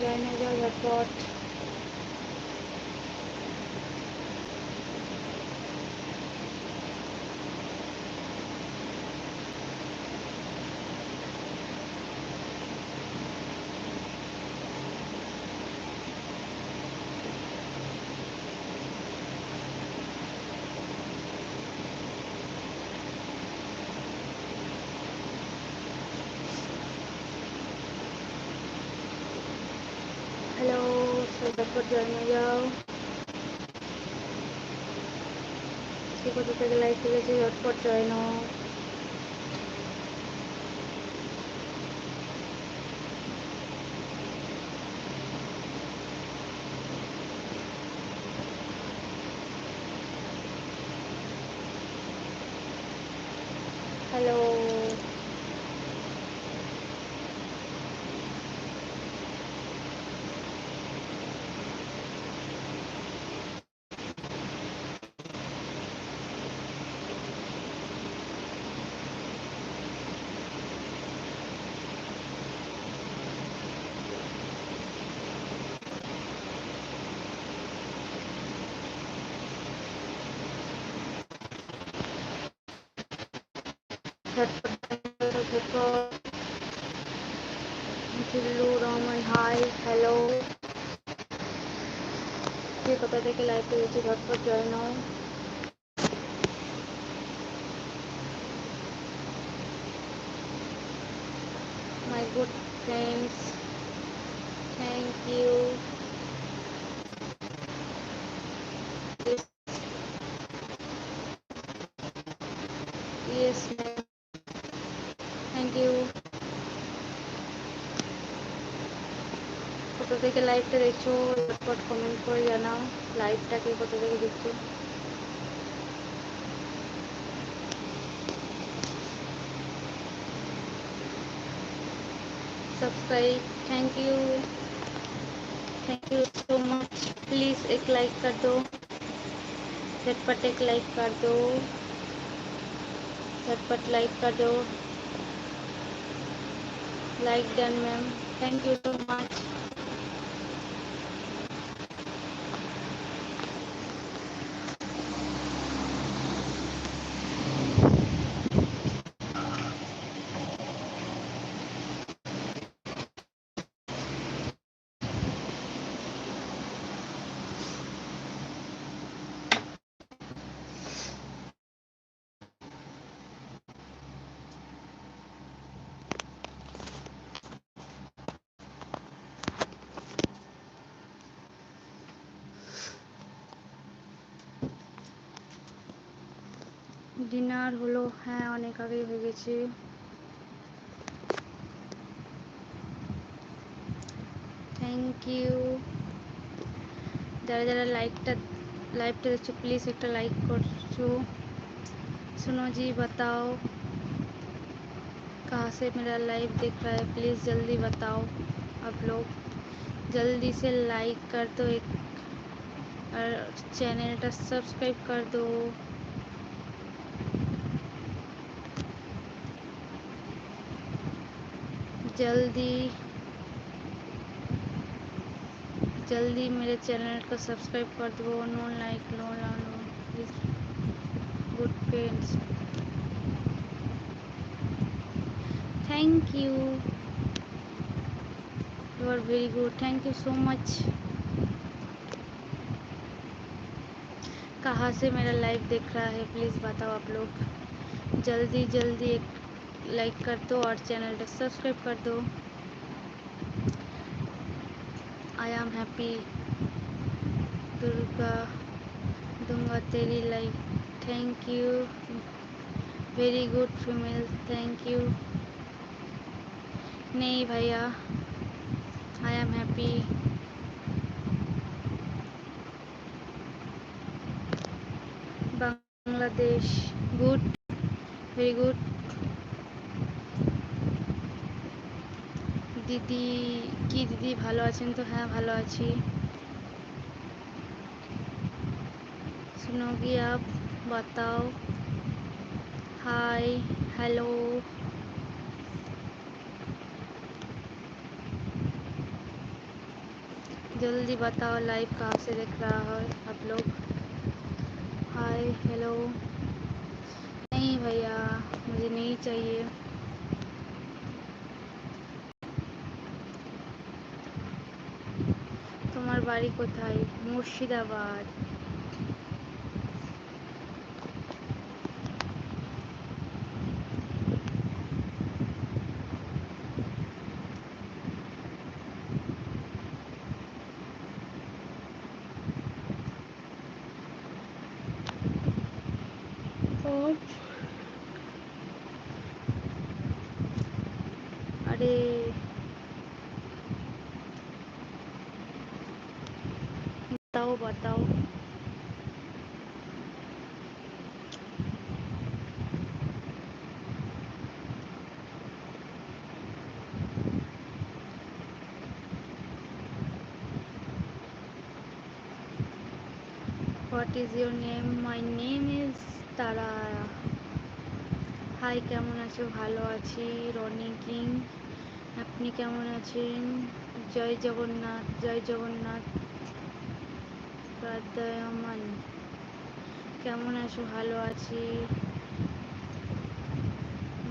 जाने जा report udah kerjanya ya इसके बाद उसे लाइक के लिए हॉटस्पॉट ज्वाइन हो। জিল্লু রহমান হাই হ্যালো কে কোথা থেকে লাইভ করেছি ঝটপট জয়েন হও my good friends thank you yes ma'am কোথা থেকে লাইভটা দেখছো ঝটপট কমেন্ট করে জানাও লাইভটাকে কোথা থেকে দেখছো subscribe thank you thank you so much please एक लाइक कर दो झटपट एक लाइक कर दो झटपट लाइक कर दो like done ma'am thank you so much dinner হলো, হ্যাঁ, অনেক আগেই হয়ে গেছে। থ্যাংক ইউ जरा যারা লাইকটা, লাইভটা দেখছো প্লিজ একটা লাইক করছো। सुनो जी बताओ कहाँ से मेरा लाइव देख रहा है प्लीज़ जल्दी बताओ आप लोग जल्दी से लाइक कर दो एक और चैनल का सब्सक्राइब कर दो जल्दी जल्दी मेरे चैनल को सब्सक्राइब कर दो, no like, no no good friends. Thank you you are very good thank you so much कहाँ से मेरा लाइव देख रहा है? प्लीज़ बताओ आप लोग। जल्दी जल्दी एक लाइक कर दो और चैनल को सब्सक्राइब कर दो। आई एम हैप्पी दुर्गा दूँगा तेरी like thank you very good female thank you नहीं भैया I am happy Bangladesh good very good দিদি কি দিদি ভালো আছেন তো হ্যাঁ ভালো আছি सुनोगी आप बताओ हाय हेलो जल्दी बताओ लाइव कहाँ से देख रहा है आप लोग हाय हेलो नहीं भैया मुझे नहीं चाहिए বাড়ি কোথায় মুর্শিদাবাদ अरे बताओ बताओ what is your name my name is Tara hi কেমন আছো ভালো আছি রনি কিং আপনি কেমন আছেন জয় জগন্নাথ জয় জগন্নাথ প্রাদ্যমান কেমন আছো ভালো আছি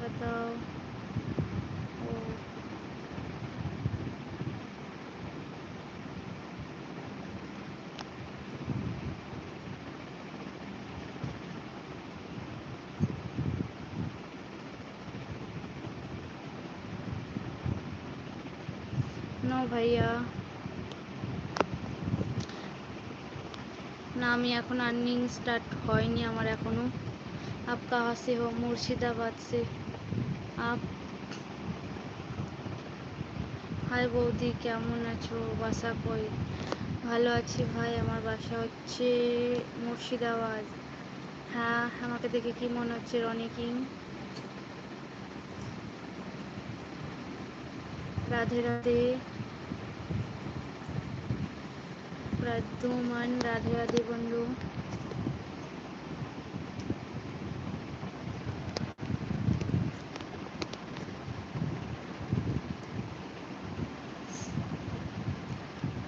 बताओ ও নো ভাইয়া না, আমি এখন আর্নিং স্টার্ট হয়নি আমার এখনও। আপ কাহা সে হো, মুর্শিদাবাদ সে। আপ, হাই বৌদি, কেমন আছো? বাসা কই? ভালো আছি ভাই, আমার বাসা হচ্ছে মুর্শিদাবাদ। হ্যাঁ আমাকে দেখে কি মনে হচ্ছে রনি কিং? রাধে রাধে। प्रद्युमन राधे राधे बंधु।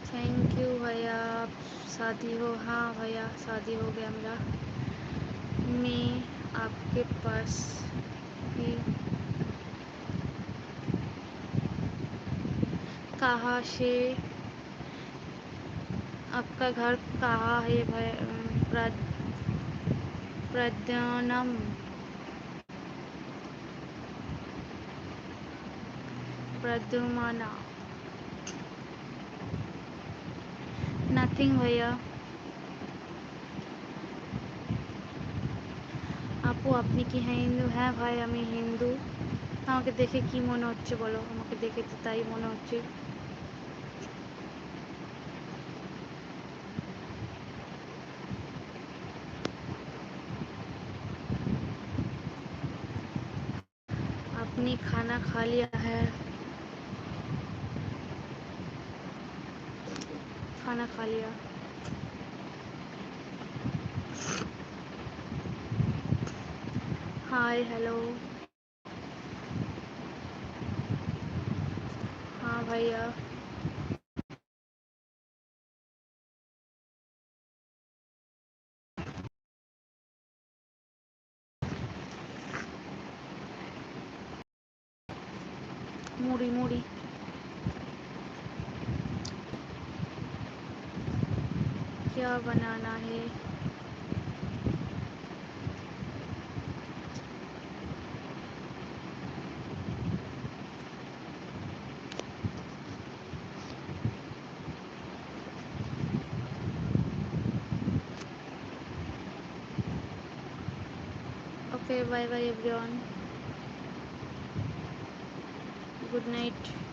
थैंक यू भैया। आप शादी हो? हाँ भैया, शादी हो गया मेरा। मैं आपके पास ही कहा से आपका घर कहाँ है भाई प्रद प्रद्यानम प्रद्युमाना নাথিং ভাইয়া আপু আপনি কি হিন্দু হ্যাঁ ভাই আমি হিন্দু আমাকে দেখে কি মনে হচ্ছে বলো আমাকে দেখে তো তাই মনে হচ্ছে आपने खाना खा लिया है। खाना खा लिया। Hi hello. हाँ भैया। मूड़ी मूड़ी क्या बनाना है? Bye bye everyone good night.